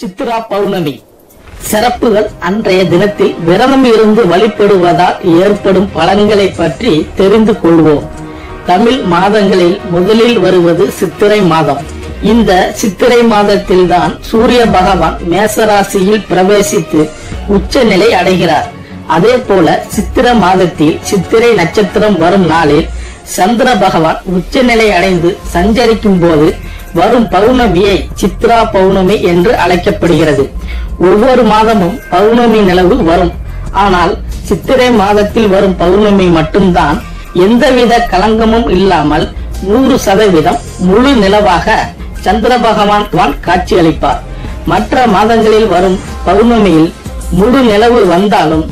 சித்ரா பௌர்ணமி. சிறப்புகள் அன்றைய தினத்தில் விரதம் இருந்து வழிபடுவதால் ஏற்படும் பலன்களை பற்றி தெரிந்து கொள்வோம். தமிழ் மாதங்களில் முதலில் வருவது சித்திரை மாதம். இந்த சித்திரை மாதத்தில் தான் சூரிய பகவான் மேசராசியில் பிரவேசித்து உச்சநிலை அடைகிறார். அதே போல சித்திர மாதத்தில் சித்திரை நட்சத்திரம் வரும் நாளில் சந்திர பகவான் உச்சநிலை அடைந்து சஞ்சரிக்கும் போது வரும் பௌர்ணமியை சித்ரா பௌர்ணமி என்று அழைக்கப்படுகிறது. ஒவ்வொரு மாதமும் பௌர்ணமி நிலவு வரும். ஆனால் சித்திரை மாதத்தில் வரும் பௌர்ணமி மட்டும்தான் எந்தவித களங்கமும் இல்லாமல் நூறு சதவீதம் முழு நிலவாக சந்திர பகவான் தான் காட்சியளிப்பார். மற்ற மாதங்களில் வரும் பௌர்ணமியில் முழு நிலவு வந்தாலும்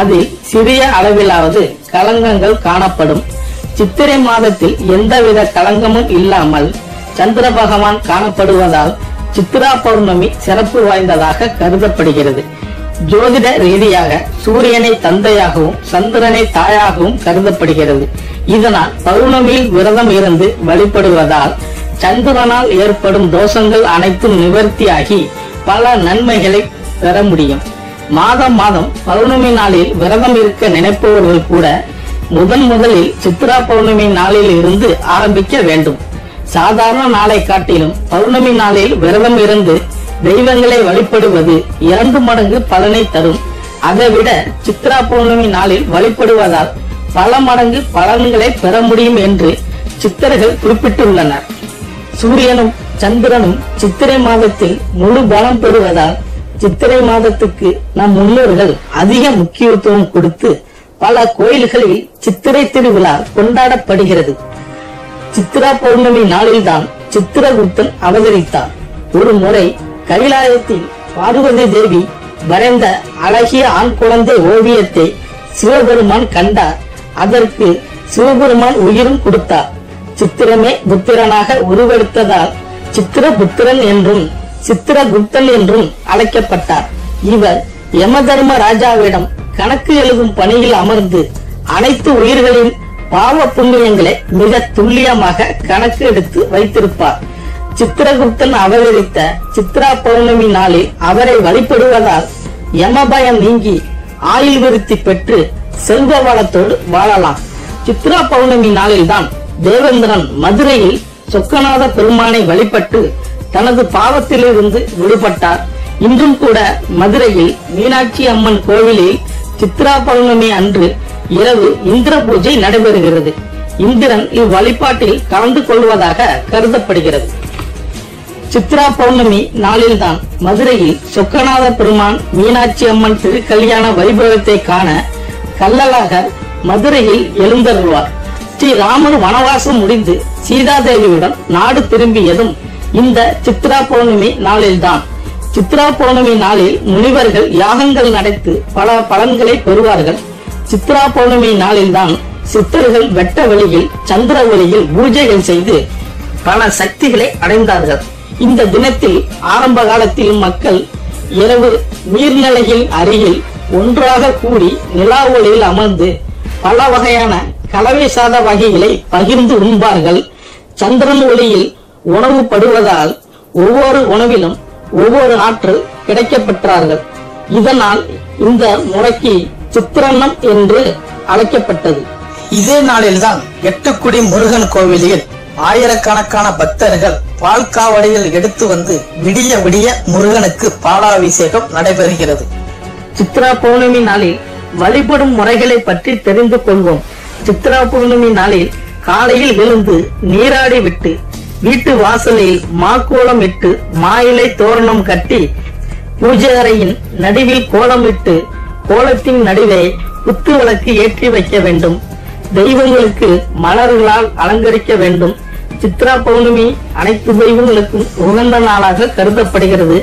அதில் சிறிய அளவிலாவது களங்கங்கள் காணப்படும். சித்திரை மாதத்தில் எந்தவித களங்கமும் இல்லாமல் சந்திர பகவான் காணப்படுவதால் சித்ரா பௌர்ணமி சிறப்பு வாய்ந்ததாக கருதப்படுகிறது. ஜோதிட ரீதியாக சூரியனை தந்தையாகவும் சந்திரனை தாயாகவும் கருதப்படுகிறது. இதனால் பௌர்ணமியில் விரதம் இருந்து வழிபடுவதால் சந்திரனால் ஏற்படும் தோஷங்கள் அனைத்தும் நிவர்த்தியாகி பல நன்மைகளை பெற முடியும். மாதம் மாதம் பௌர்ணமி நாளில் விரதம் இருக்க நினைப்பவர்கள் கூட முதன் முதலில் சித்ரா பௌர்ணமி நாளில் இருந்து ஆரம்பிக்க வேண்டும். சாதாரண நாளை காட்டிலும் பௌர்ணமி நாளில் விரதம் இருந்து தெய்வங்களை வழிபடுவது இரண்டு மடங்கு பலனை தரும். அதை விட சித்ரா பௌர்ணமி நாளில் வழிபடுவதால் பல மடங்கு பலன்களை பெற முடியும் என்று சித்தர்கள் குறிப்பிட்டுள்ளனர். சூரியனும் சந்திரனும் சித்திரை மாதத்தில் முழு பலம் பெறுவதால் சித்திரை மாதத்துக்கு நம் முன்னோர்கள் அதிக முக்கியத்துவம் கொடுத்து பல கோயில்களில் சித்திரை திருவிழா கொண்டாடப்படுகிறது. சித்ரா பௌர்ணமி நாளில்தான் சித்திரகுப்தன் அவதரித்தார். ஒரு முறை கைலாயத்தில் பார்வதி தேவி வரைந்த அழகிய ஆண் குழந்தை ஓவியத்தை சிவபெருமான் கண்டார். அதற்கு சிவபெருமான் உயிரும் கொடுத்தார். சித்திரமே புத்திரனாக உருவெடுத்ததால் சித்திர புத்திரன் என்றும் சித்திரகுப்தன் என்றும் அழைக்கப்பட்டார். இவர் யமதர்ம ராஜாவிடம் கணக்கு எழுதும் பணியில் அமர்ந்து அனைத்து உயிர்களின் பாவ புண்ணியங்களை மிக துல்லியமாக கணக்கு எடுத்து வைத்திருப்பார். சித்திரகுப்தன் அவதரித்த சித்ரா பௌர்ணமி நாளில் அவரை வழிபடுவதால் யமபயம் நீங்கி ஆயுள் விருத்தி பெற்று செல்வ வளத்தோடு வாழலாம். சித்ரா பௌர்ணமி நாளில்தான் தேவேந்திரன் மதுரையில் சொக்கநாத பெருமானை வழிபட்டு தனது பாவத்திலிருந்து விடுபட்டார். இன்றும் கூட மதுரையில் மீனாட்சி அம்மன் கோவிலில் சித்ரா பௌர்ணமி அன்று இரவு இந்திர பூஜை நடைபெறுகிறது. இந்திரன் இவ்வழிபாட்டில் கலந்து கொள்வதாக கருதப்படுகிறது. சித்ரா பௌர்ணமி நாளில்தான் மதுரையில் சொக்கநாத பெருமான் மீனாட்சி அம்மன் திருக்கல்யாண வைபவத்தை காண கல்லலாக மதுரையில் எழுந்தருள்வார். ஸ்ரீ ராமர் வனவாசம் முடிந்து சீதாதேவியுடன் நாடு திரும்பியதும் இந்த சித்ரா பௌர்ணமி நாளில்தான். சித்ரா பௌர்ணமி நாளில் முனிவர்கள் யாகங்கள் நடத்து பல பலன்களை பெறுவார்கள். சித்ரா பௌர்ணமி நாளில்தான் சித்தர்கள் வெட்ட வழியில் சந்திர ஒளியில் பூஜைகள் செய்து பல சக்திகளை அடைந்தார்கள். இந்த தினத்தில் ஆரம்ப காலத்தில் மக்கள் இரவு நீர்நிலையில் அருகில் ஒன்றாக கூடி நிலா ஒளியில் அமர்ந்து பல வகையான கலவை சாத வகைகளை பகிர்ந்து உண்பார்கள். சந்திரன் ஒளியில் உணவு படுவதால் ஒவ்வொரு உணவிலும் ஒவ்வொரு ஆற்றல் கிடைக்கப்பெற்றார்கள். இதனால் இந்த முறைக்கு சித்திரன்னம் என்று அழைக்கப்பட்டது. இதே நாளில்தான் எட்டுக்குடி முருகன் கோவிலில் ஆயிரக்கணக்கான பக்தர்கள் பால் காவடியில் எடுத்து வந்து விடிய விடிய முருகனுக்கு பாலாபிஷேகம் நடைபெறுகிறது. சித்ரா பௌர்ணமி நாளில் வழிபடும் முறைகளை பற்றி தெரிந்து கொள்வோம். சித்ரா பௌர்ணமி நாளில் காலையில் எழுந்து நீராடி விட்டு வீட்டு வாசலில் மாக்கோலம் இட்டு மாயிலை தோரணம் கட்டி பூஜை அறையின் நடுவில் கோலமிட்டு கோலத்தின் நடுவே குத்து விளக்கு ஏற்றி வைக்க வேண்டும். தெய்வங்களுக்கு மலர்களால் அலங்கரிக்க வேண்டும். சித்ரா பௌர்ணமி அனைத்து தெய்வங்களுக்கும் உகந்த நாளாக கருதப்படுகிறது.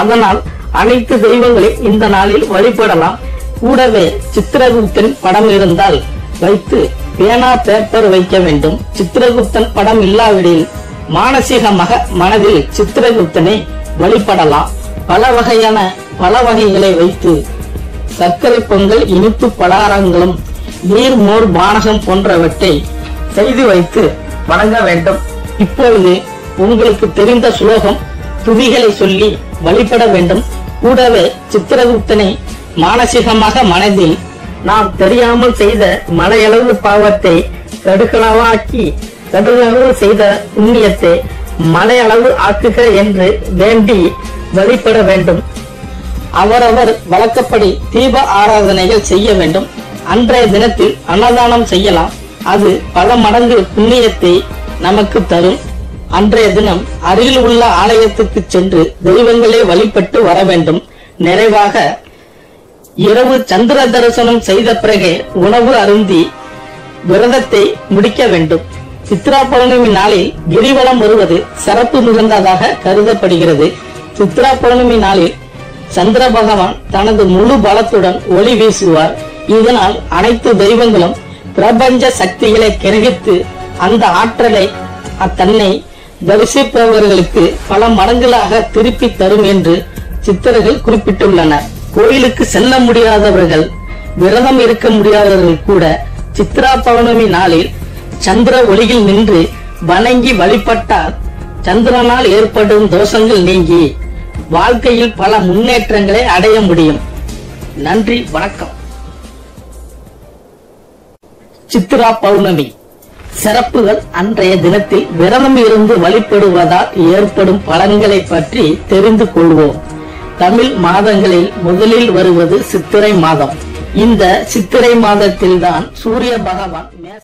அதனால் அனைத்து தெய்வங்களை இந்த நாளில் வழிபடலாம். கூடவே சித்திரகுப்தன் படம் இருந்தால் வைத்து பேனா பேப்பர் வைக்க வேண்டும். சித்திரகுப்தன் படம் இல்லாவிடில் மானசீகமாக மனதில் சித்திரகுப்தனை வழிபடலாம். பல வகையான பல வகைகளை வைத்து சர்க்கரை பொங்கல் இனிப்பு பலகாரங்களும் நீர் மோர் பானகம் போன்றவற்றை செய்து வைத்து வணங்க வேண்டும். இப்பொழுது உங்களுக்கு தெரிந்த சுலோகம் துதிகளை சொல்லி வழிபட வேண்டும். கூடவே சித்திரகுப்தனை மானசீகமாக மனதில் நாம் தெரியாமல் செய்த மலையளவு பாவத்தை கடுகளவாக்கி கடுகளவு செய்த புண்ணியத்தை மலையளவு ஆக்குக என்று வேண்டி வழிபட வேண்டும். அவரவர் வழக்கப்படி தீப ஆராதனைகள் செய்ய வேண்டும். அன்றைய தினத்தில் அன்னதானம் செய்யலாம். அது பல மடங்கு புண்ணியத்தை நமக்கு தரும். அன்றைய தினம் அருகில் உள்ள ஆலயத்துக்கு சென்று தெய்வங்களை வழிபட்டு வர வேண்டும். நிறைவாக இரவு சந்திர தரிசனம் செய்த பிறகே உணவு அருந்தி விரதத்தை முடிக்க வேண்டும். சித்ரா பௌர்ணமி நாளில் கிரிவலம் வருவது சிறப்பு மிகுந்ததாக கருதப்படுகிறது. சித்ரா பௌர்ணமி நாளில் சந்திர பகவான் தனது முழு பலத்துடன் ஒளி வீசுவார். இதனால் அனைத்து தெய்வங்களும் பிரபஞ்ச சக்திகளை கிரகித்து அந்த ஆற்றலை அத்தன்னை தரிசிப்பவர்களுக்கு பல மடங்குகளாக திருப்பி தரும் என்று சித்தர்கள் குறிப்பிட்டுள்ளனர். கோயிலுக்கு செல்ல முடியாதவர்கள் விரதம் இருக்க முடியாதவர்கள் கூட சித்ரா பௌர்ணமி நாளில் சந்திர ஒளியில் நின்று வணங்கி வழிபட்டால் சந்திரனால் ஏற்படும் தோஷங்கள் நீங்கி வாழ்க்கையில் பல முன்னேற்றங்களை அடைய முடியும். நன்றி வணக்கம். சித்ரா பௌர்ணமி. சிறப்புகள் அன்றைய தினத்தில் விரதம் இருந்து வழிபடுவதால் ஏற்படும் பலன்களை பற்றி தெரிந்து கொள்வோம். தமிழ் மாதங்களில் முதலில் வருவது சித்திரை மாதம். இந்த சித்திரை மாதத்தில் தான் சூரிய பகவான்